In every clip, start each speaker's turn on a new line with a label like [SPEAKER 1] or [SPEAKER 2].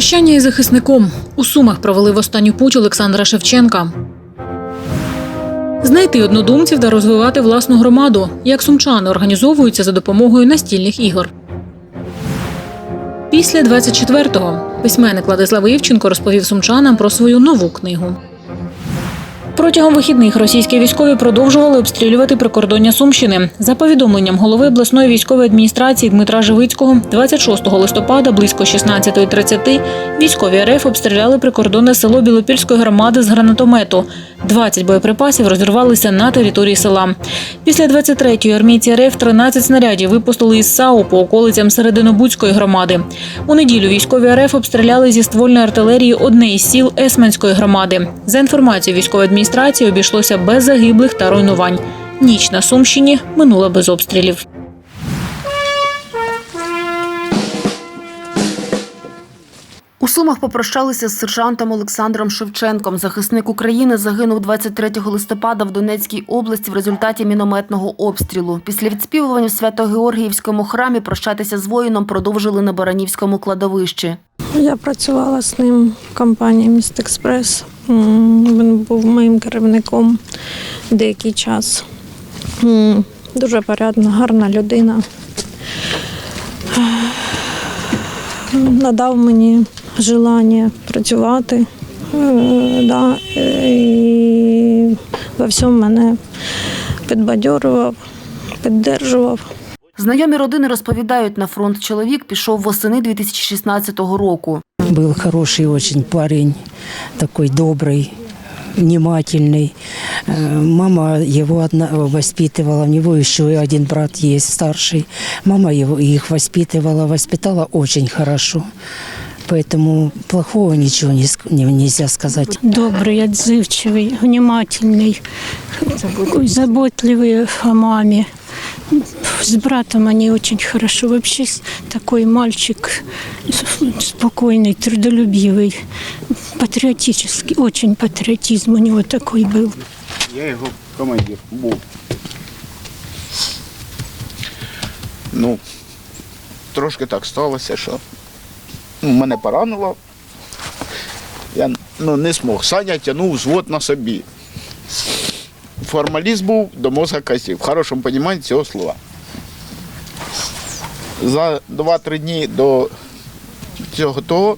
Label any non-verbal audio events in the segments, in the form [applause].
[SPEAKER 1] Прощання із захисником у Сумах провели в останню путь Олександра Шевченка. Знайти однодумців та розвивати власну громаду, як сумчани організовуються за допомогою настільних ігор. Після 24-го письменник Владислав Івченко розповів сумчанам про свою нову книгу. Протягом вихідних російські військові продовжували обстрілювати прикордоння Сумщини. За повідомленням голови обласної військової адміністрації Дмитра Живицького, 26 листопада близько 16.30 військові РФ обстріляли прикордонне село Білопільської громади з гранатомету. 20 боєприпасів розірвалися на території села. Після 23-ї армійці РФ 13 снарядів випустили із САУ по околицям Серединобудської громади. У неділю військові РФ обстріляли зі ствольної артилерії одне із сіл Есменської громади. За інформацією військової адміністрації, обійшлося без загиблих та руйнувань. Ніч на Сумщині минула без обстрілів.
[SPEAKER 2] Сумах попрощалися з сержантом Олександром Шевченком. Захисник України загинув 23 листопада в Донецькій області в результаті мінометного обстрілу. Після відспівувань у Свято-Георгіївському храмі прощатися з воїном продовжили на Баранівському кладовищі.
[SPEAKER 3] Я працювала з ним в компанії Міст Експрес. Він був моїм керівником деякий час. Дуже порядна, гарна людина. Надав мені желання працювати. Е, Да, і во всьому мене підбадьорував, піддержував.
[SPEAKER 2] Знайомі родини розповідають, на фронт чоловік пішов восени 2016 року.
[SPEAKER 4] Був хороший очень парень, такий добрый, внимательный. Э, Мама его одна воспитывала, у него еще и один брат есть старший. Мама его их воспитывала, воспитала очень хорошо. Поэтому плохого ничего не, ск- не- нельзя сказать.
[SPEAKER 5] добрый, отзывчивый, внимательный, такой заботливый о маме. С братом они очень хорошо. Вообще с- такой мальчик спокойный, трудолюбивый, патриотический. Очень патриотизм у него такой был.
[SPEAKER 6] Я його командир був. Ну, трошки так сталося, що ну, мене поранило. Я ну, не змог. Саня тягнув взвод на собі. Формаліст був до мозга костей, в хорошому розумінні цього слова. За 2-3 дні до цього того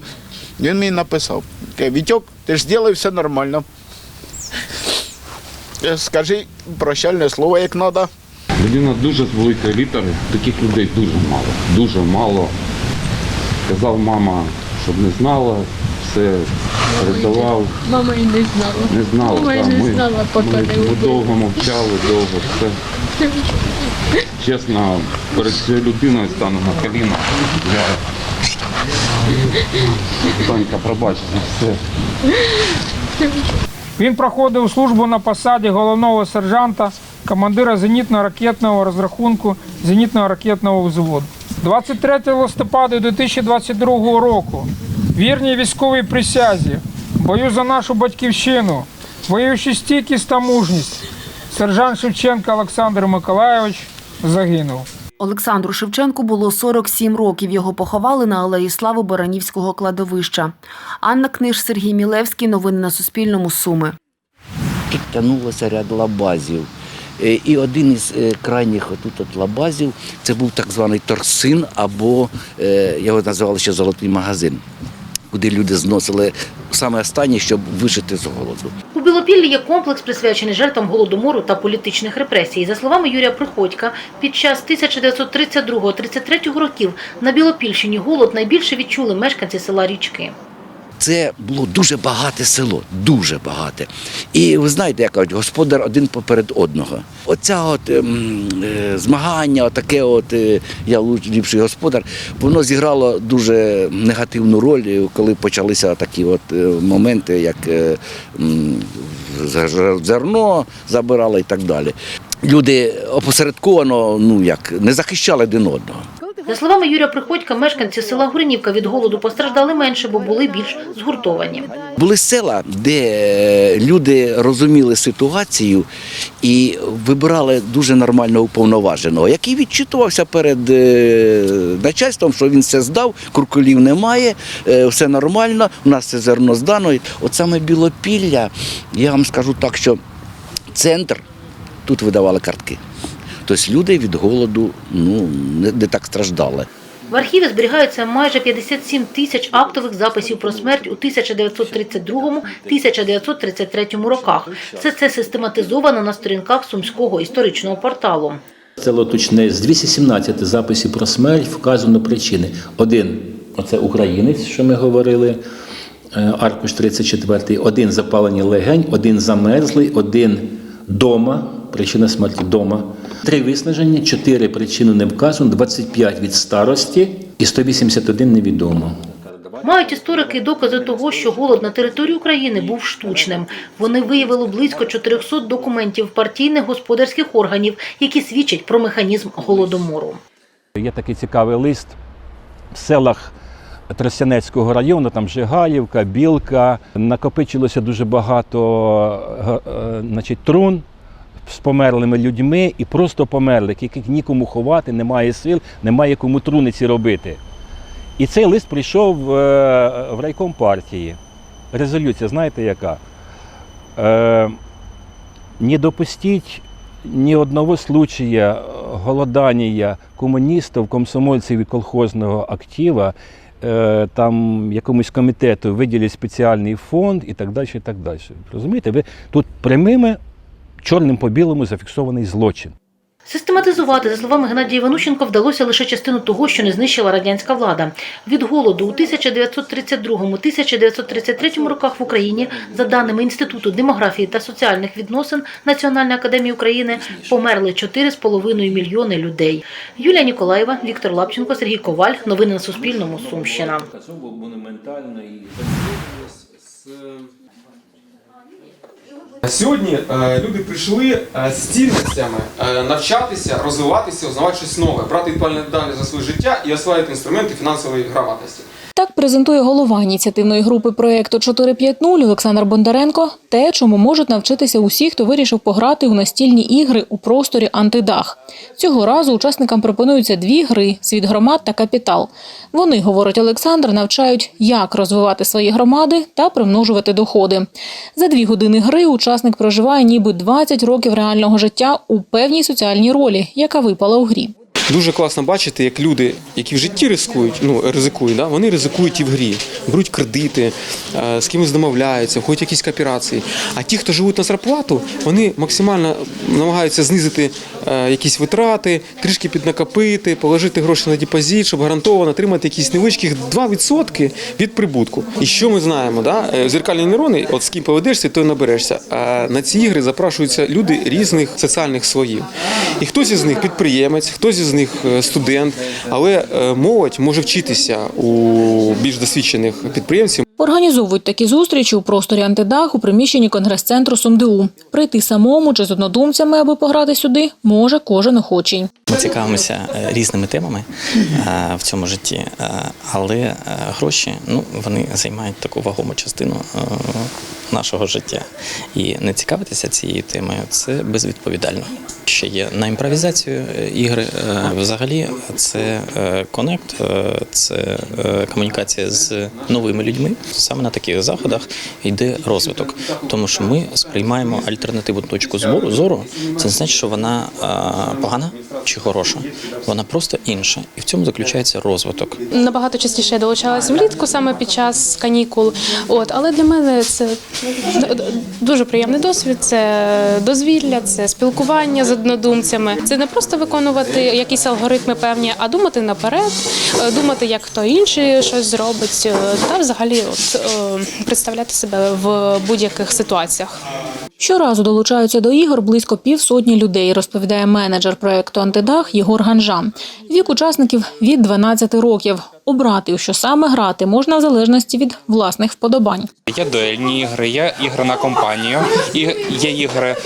[SPEAKER 6] він мені написав, каже, Вітьок, ти ж зробив все нормально. Е, Скажи прощальне слово, як треба.
[SPEAKER 7] Людина дуже з великої літери, таких людей дуже мало. Дуже мало. Казав мама, щоб не знала, все передавав.
[SPEAKER 8] Мама і не знала.
[SPEAKER 7] Не знала.
[SPEAKER 8] Мама і не
[SPEAKER 7] ми,
[SPEAKER 8] знала, поки
[SPEAKER 7] ми
[SPEAKER 8] не вбила.
[SPEAKER 7] довго мовчали, довго все. Чесно, перед цією людиною стану на коліна. Я... Тонька, пробач.
[SPEAKER 9] Він проходив службу на посаді головного сержанта, командира зенітно-ракетного розрахунку зенітного ракетного взводу. 23 листопада 2022 року вірній військовій присязі, бою за нашу батьківщину, воюючи стійкість та мужність, сержант Шевченко Олександр Миколайович загинув.
[SPEAKER 2] Олександру Шевченку було 47 років. Його поховали на алеї Слави Баранівського кладовища. Анна Книж, Сергій Мілевський. Новини на Суспільному. Суми.
[SPEAKER 10] Тут тягнулося ряд лабазів. Е, І один із е, крайніх отут от лабазів це був так званий торсин, або е, його називали ще золотий магазин, куди люди зносили саме останнє, щоб вижити з голоду.
[SPEAKER 11] Білопіллі є комплекс, присвячений жертвам голодомору та політичних репресій. За словами Юрія Приходька, під час 1932-33 років на Білопільщині голод найбільше відчули мешканці села Річки.
[SPEAKER 10] Це було дуже багате село, дуже багате. І ви знаєте, як кажуть, господар один поперед одного. Оця от ем, е, змагання, отаке, от е, я ліпший господар, воно зіграло дуже негативну роль, е, коли почалися такі от е, моменти, як е, зер- зерно забирали і так далі. Люди опосередковано ну як не захищали один одного.
[SPEAKER 11] За словами Юрія Приходька, мешканці села Гуринівка від голоду постраждали менше, бо були більш згуртовані.
[SPEAKER 10] Були села, де е, люди розуміли ситуацію і вибирали дуже нормально уповноваженого, який відчитувався перед е, начальством, що він все здав, куркулів немає, е, все нормально, у нас це зерно здано. От саме Білопілля, я вам скажу так, що центр тут видавали картки. Тобто люди від голоду ну, не, не так страждали.
[SPEAKER 11] В архіві зберігаються майже 57 тисяч актових записів про смерть у 1932-1933 роках. Все це систематизовано на сторінках Сумського історичного порталу.
[SPEAKER 12] Село Тучне з 217 записів про смерть вказано причини. Один оце українець, що ми говорили, е, аркуш 34, один запалені легень, один замерзлий, один дома, причина смерті дома. Три виснаження, чотири причини не вказано, 25 від старості і 181 невідомо.
[SPEAKER 11] Мають історики докази того, що голод на території України був штучним. Вони виявили близько 400 документів партійних господарських органів, які свідчать про механізм голодомору.
[SPEAKER 12] Є такий цікавий лист в селах Тростянецького району, там Жигаївка, Білка. Накопичилося дуже багато е, е, значить, трун з померлими людьми і просто померлих, яких нікому ховати, немає сил, немає кому труниці робити. І цей лист прийшов е, в райком партії. Резолюція, знаєте яка? Е, не допустить ни одного случая голодания комуністів, комсомольців і колхозного актива, е, там якомусь комітету виділять спеціальний фонд і так далі. І так далі. Розумієте, ви тут прямими чорним по білому зафіксований злочин.
[SPEAKER 11] Систематизувати, за словами Геннадія Іванущенка, вдалося лише частину того, що не знищила радянська влада. Від голоду у 1932-1933 роках в Україні, за даними Інституту демографії та соціальних відносин Національної академії України, померли 4,5 мільйони людей. Юлія Ніколаєва, Віктор Лапченко, Сергій Коваль. Новини на Суспільному. Сумщина.
[SPEAKER 13] Сьогодні е, люди прийшли е, з цінностями е, навчатися, розвиватися, узнавати щось нове, брати відповідальність за своє життя і осваювати інструменти фінансової грамотності.
[SPEAKER 1] Так презентує голова ініціативної групи проєкту 450 Олександр Бондаренко те, чому можуть навчитися усі, хто вирішив пограти у настільні ігри у просторі антидах. Цього разу учасникам пропонуються дві гри світ громад та капітал. Вони, говорить Олександр, навчають, як розвивати свої громади та примножувати доходи. За дві години гри учасник проживає ніби 20 років реального життя у певній соціальній ролі, яка випала у грі.
[SPEAKER 13] Дуже класно бачити, як люди, які в житті ризикують, ну ризикують, да? вони ризикують і в грі, беруть кредити, е, з кимось домовляються, входять якісь кооперації. А ті, хто живуть на зарплату, вони максимально намагаються знизити е, якісь витрати, трішки піднакопити, положити гроші на депозит, щоб гарантовано отримати якісь невеличких 2% від прибутку. І що ми знаємо? Да? Е, Зеркальні нейрони, от з ким поведешся, то й наберешся. А на ці ігри запрошуються люди різних соціальних слоїв. І хтось із них підприємець, хтось із них е, студент, але е, молодь може вчитися у більш досвідчених підприємців.
[SPEAKER 1] Організовують такі зустрічі у просторі антидах у приміщенні конгрес-центру СумДУ. Прийти самому чи з однодумцями, аби пограти сюди, може кожен охочий.
[SPEAKER 14] Ми цікавимося е, різними темами в цьому житті, але гроші ну, вони займають таку вагому частину нашого життя. І не цікавитися цією темою це безвідповідально. Ще є на імпровізацію е, ігри. е, Взагалі, це конект, е, це комунікація з новими людьми. Саме на таких заходах йде розвиток, тому що ми сприймаємо альтернативну точку збору зору. Це не значить, що вона погана чи хороша. Вона просто інша, і в цьому заключається розвиток.
[SPEAKER 15] Набагато частіше я долучалась влітку саме під час канікул. От, але для мене це дуже приємний досвід. Це дозвілля, це спілкування з однодумцями. Це не просто виконувати якісь алгоритми певні, а думати наперед, е, думати, як хто інший щось зробить, е, та взагалі от, е, представляти себе в будь-яких ситуаціях.
[SPEAKER 1] Щоразу долучаються до ігор близько півсотні людей, розповідає менеджер проєкту Антидах Єгор Ганжа. Вік учасників від 12 років. Обрати, що саме грати можна в залежності від власних вподобань.
[SPEAKER 16] Є дуельні ігри, є ігри на компанію, і є ігри,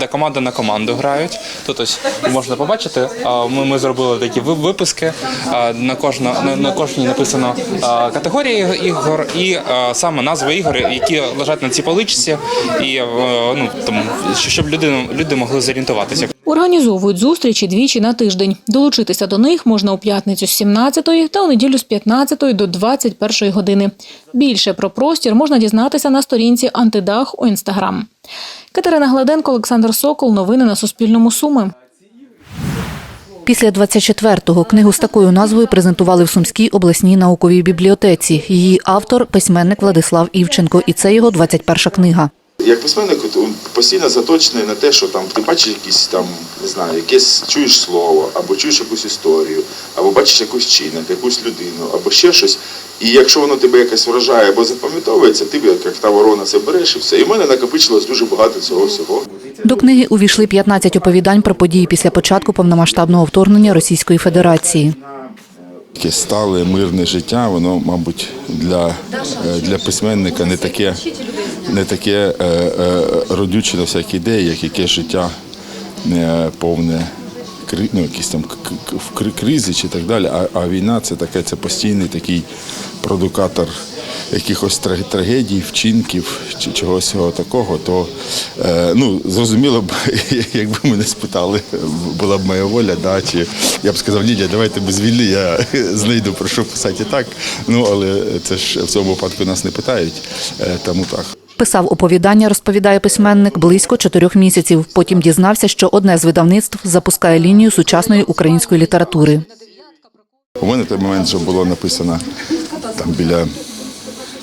[SPEAKER 16] де команда на команду грають. Тут ось можна побачити. Ми, ми зробили такі ви- виписки. На кожна на, на кожній написано категорія ігор і саме назви ігор, які лежать на цій поличці, і е, ну там щоб люди, люди могли зорієнтуватися.
[SPEAKER 1] Організовують зустрічі двічі на тиждень. Долучитися до них можна у п'ятницю з 17 та у неділю з 15 до 21 години. Більше про простір можна дізнатися на сторінці Антидах у інстаграм. Катерина Гладенко, Олександр Сокол. Новини на Суспільному. Суми.
[SPEAKER 17] Після 24-го книгу з такою назвою презентували в Сумській обласній науковій бібліотеці. Її автор письменник Владислав Івченко, і це його 21-ша книга.
[SPEAKER 18] Як письменник постійно заточений на те, що там ти бачиш якісь там, не знаю, якесь чуєш слово, або чуєш якусь історію, або бачиш якусь чинник, якусь людину, або ще щось. І якщо воно тебе якось вражає або запам'ятовується, ти як та ворона це береш і все. І в мене накопичилось дуже багато цього всього.
[SPEAKER 17] До книги увійшли 15 оповідань про події після початку повномасштабного вторгнення Російської Федерації.
[SPEAKER 18] Таке стале мирне життя, воно, мабуть, для, е, для письменника не таке, не таке е, е, родюче на всякі ідеї, як яке життя е, повне ну, якісь там в чи так далі. А, а війна це таке, це постійний такий продукатор якихось тра- трагедій, вчинків чи чогось такого, то е, ну, зрозуміло б, [laughs] якби мене спитали, була б моя воля, да, чи я б сказав, ні, давайте без війни, я [laughs] знайду про що писати так. Ну, але це ж в цьому випадку нас не питають, е, тому так.
[SPEAKER 17] Писав оповідання, розповідає письменник, близько чотирьох місяців. Потім дізнався, що одне з видавництв запускає лінію сучасної української літератури.
[SPEAKER 18] У мене в той момент вже було написано там біля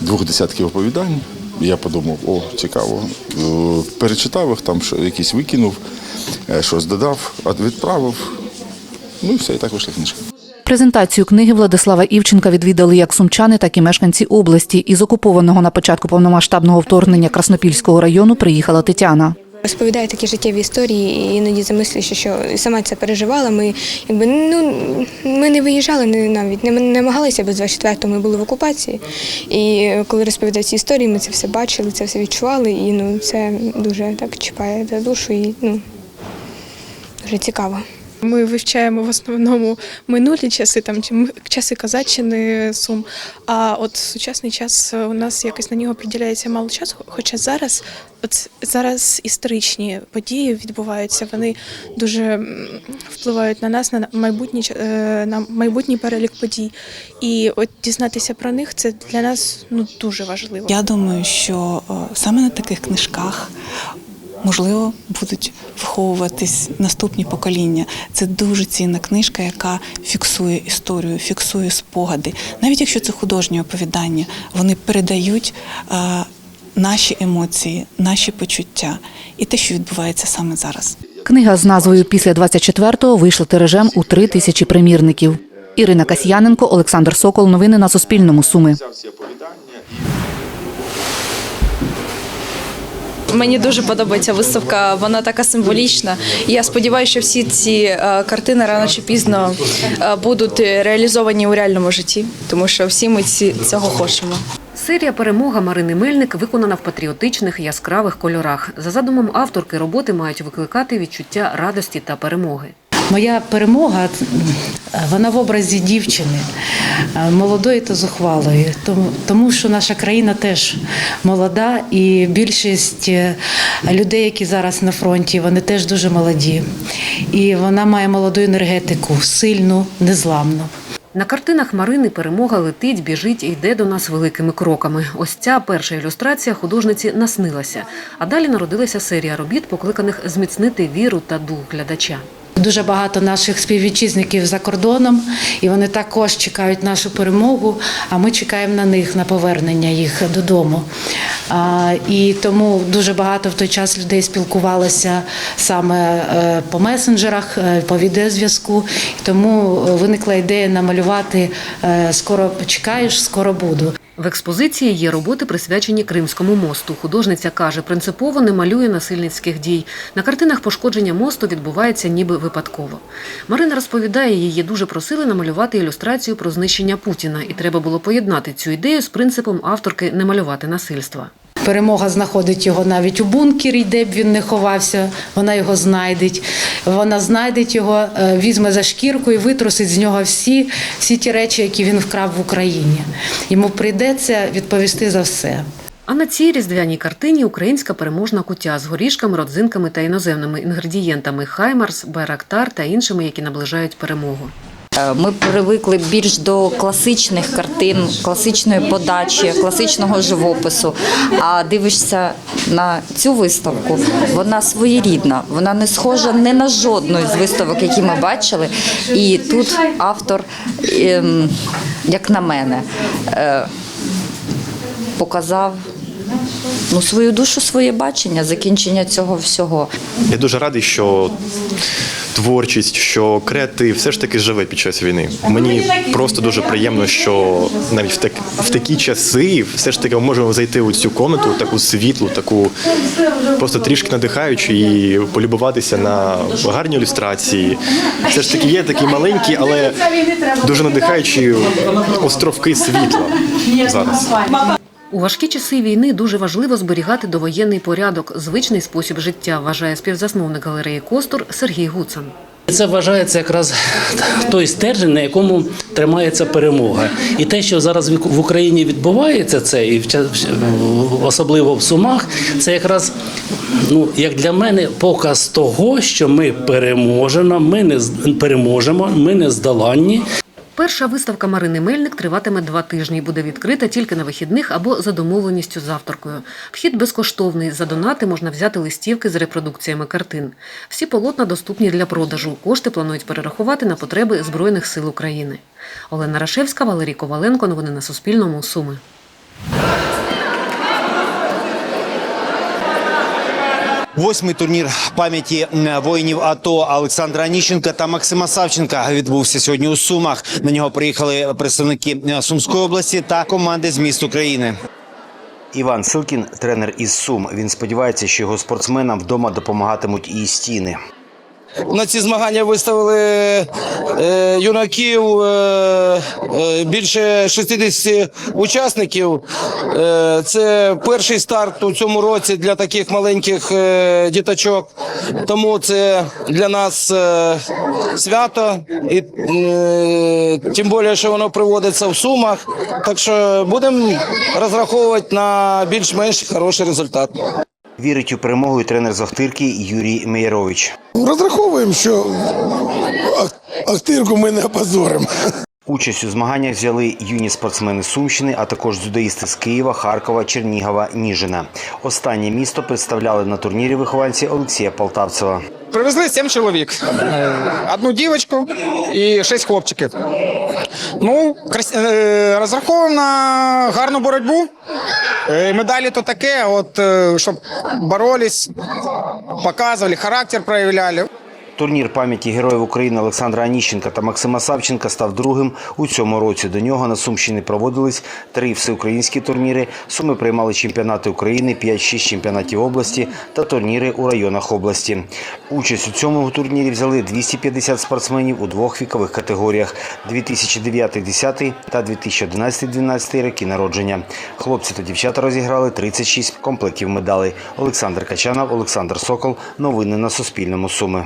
[SPEAKER 18] двох десятків оповідань. Я подумав, о, цікаво. Е, Перечитав їх, там що, якісь викинув, е, щось додав, відправив. Ну і все, і так вийшла книжка.
[SPEAKER 17] Презентацію книги Владислава Івченка відвідали як сумчани, так і мешканці області. Із окупованого на початку повномасштабного вторгнення Краснопільського району приїхала Тетяна.
[SPEAKER 5] Розповідає такі життєві історії, і іноді замислюєшся, що сама це переживала. Ми якби ну ми не виїжджали, не навіть не намагалися без 24-го, ми були в окупації. І коли розповідають ці історії, ми це все бачили, це все відчували, і ну це дуже так чіпає за душу і ну дуже цікаво.
[SPEAKER 19] Ми вивчаємо в основному минулі часи, там часи Казаччини, Сум. А от сучасний час е, у нас якось на нього приділяється мало часу. Хоча зараз, от зараз історичні події відбуваються, вони дуже впливають на нас, на майбутній е, на майбутній перелік подій. І от дізнатися про них це для нас ну дуже важливо.
[SPEAKER 20] Я думаю, що саме на таких книжках можливо будуть виховуватись наступні покоління. Це дуже цінна книжка, яка фіксує історію, фіксує спогади. Навіть якщо це художні оповідання, вони передають. е, Наші емоції, наші почуття і те, що відбувається саме зараз.
[SPEAKER 17] Книга з назвою Після 24-го вийшла тиражем у три тисячі примірників. Ірина Касьяненко, Олександр Сокол. Новини на Суспільному. Суми.
[SPEAKER 21] Мені дуже подобається виставка, вона така символічна. Я сподіваюся, що всі ці е, картини рано чи пізно е, будуть реалізовані у реальному житті, тому що всі ми ці, цього хочемо.
[SPEAKER 22] Серія перемога Марини Мельник виконана в патріотичних яскравих кольорах. За задумом авторки роботи мають викликати відчуття радості та перемоги.
[SPEAKER 23] Моя перемога вона в образі дівчини е, молодої та зухвалої, тому, тому що наша країна теж молода, і більшість е, людей, які зараз на фронті, вони теж дуже молоді. І вона має молоду енергетику, сильну, незламну.
[SPEAKER 22] На картинах Марини перемога летить, біжить і йде до нас великими кроками. Ось ця перша ілюстрація художниці наснилася. А далі народилася серія робіт, покликаних зміцнити віру та дух глядача.
[SPEAKER 23] Дуже багато наших співвітчизників за кордоном, і вони також чекають нашу перемогу. А ми чекаємо на них на повернення їх додому. І тому дуже багато в той час людей спілкувалося саме е, по месенджерах, е, по відеозв'язку. Тому виникла ідея намалювати е, скоро почекаєш, скоро буду.
[SPEAKER 22] В експозиції є роботи, присвячені Кримському мосту. Художниця каже, принципово не малює насильницьких дій. На картинах пошкодження мосту відбувається ніби випадково. Марина розповідає, її дуже просили намалювати ілюстрацію про знищення Путіна, і треба було поєднати цю ідею з принципом авторки не малювати насильства.
[SPEAKER 23] Перемога знаходить його навіть у бункері, де б він не ховався. Вона його знайде. Вона знайде його, е, візьме за шкірку і витрусить з нього всі, всі ті речі, які він вкрав в Україні. Йому прийдеться відповісти за все.
[SPEAKER 22] А на цій різдвяній картині українська переможна кутя з горішками, родзинками та іноземними інгредієнтами Хаймарс, Байрактар та іншими, які наближають перемогу.
[SPEAKER 11] Е, Ми привикли більш до класичних картин, класичної подачі, класичного живопису. А дивишся на цю виставку, вона своєрідна, вона не схожа не на жодну з виставок, які ми бачили. І тут автор, ем, як на мене, е, показав ну, свою душу, своє бачення, закінчення цього всього.
[SPEAKER 24] Я дуже радий, що творчість, що креатив все ж таки живе під час війни. Мені просто дуже приємно, що навіть в, так, в такі часи все ж таки ми можемо зайти у цю комнату, таку світлу, таку просто трішки надихаючу і полюбуватися на гарні ілюстрації. Все ж таки є такі маленькі, але дуже надихаючі островки світла зараз.
[SPEAKER 22] У важкі часи війни дуже важливо зберігати довоєнний порядок, звичний спосіб життя, вважає співзасновник галереї Костур Сергій Гуцан.
[SPEAKER 5] Це вважається якраз той стержень, на якому тримається перемога. І те, що зараз в Україні відбувається, це і особливо в Сумах, це якраз ну як для мене показ того, що ми переможемо, ми не переможемо, ми не здоланні.
[SPEAKER 22] Перша виставка Марини Мельник триватиме два тижні і буде відкрита тільки на вихідних або за домовленістю з авторкою. Вхід безкоштовний. За донати можна взяти листівки з репродукціями картин. Всі полотна доступні для продажу. Кошти планують перерахувати на потреби Збройних сил України. Олена Рашевська, Валерій Коваленко. Новини на Суспільному. Суми.
[SPEAKER 25] Восьмий турнір пам'яті воїнів АТО Олександра Аніщенка та Максима Савченка відбувся сьогодні у Сумах. На нього приїхали представники Сумської області та команди з міст України. Іван Силкін, тренер із Сум. Він сподівається, що його спортсменам вдома допомагатимуть і стіни.
[SPEAKER 13] На ці змагання виставили е, юнаків е, е, більше 60 учасників. Це перший старт у цьому році для таких маленьких діточок. Тому це для нас свято, і тим більше, що воно проводиться в Сумах. Так що будемо розраховувати на більш-менш хороший результат.
[SPEAKER 25] Вірить у перемогу і тренер з Охтирки Юрій Меєрович.
[SPEAKER 26] Розраховуємо, що актирку ми не опозоримо.
[SPEAKER 25] Участь у змаганнях взяли юні спортсмени Сумщини, а також дзюдоїсти з Києва, Харкова, Чернігова, Ніжина. Останнє місто представляли на турнірі вихованці Олексія Полтавцева.
[SPEAKER 27] Привезли сім чоловік. Одну дівчинку і шість хлопчиків. Ну, е, на гарну боротьбу. Е, Медалі то таке, от, е, щоб боролись, показували, характер проявляли.
[SPEAKER 25] Турнір пам'яті героїв України Олександра Аніщенка та Максима Савченка став другим у цьому році. До нього на Сумщині проводились три всеукраїнські турніри. Суми приймали чемпіонати України, 5-6 чемпіонатів області та турніри у районах області. Участь у цьому турнірі взяли 250 спортсменів у двох вікових категоріях: 2009-10 та 2011-12 роки народження. Хлопці та дівчата розіграли 36 комплектів медалей. Олександр Качанов, Олександр Сокол. Новини на Суспільному. Суми.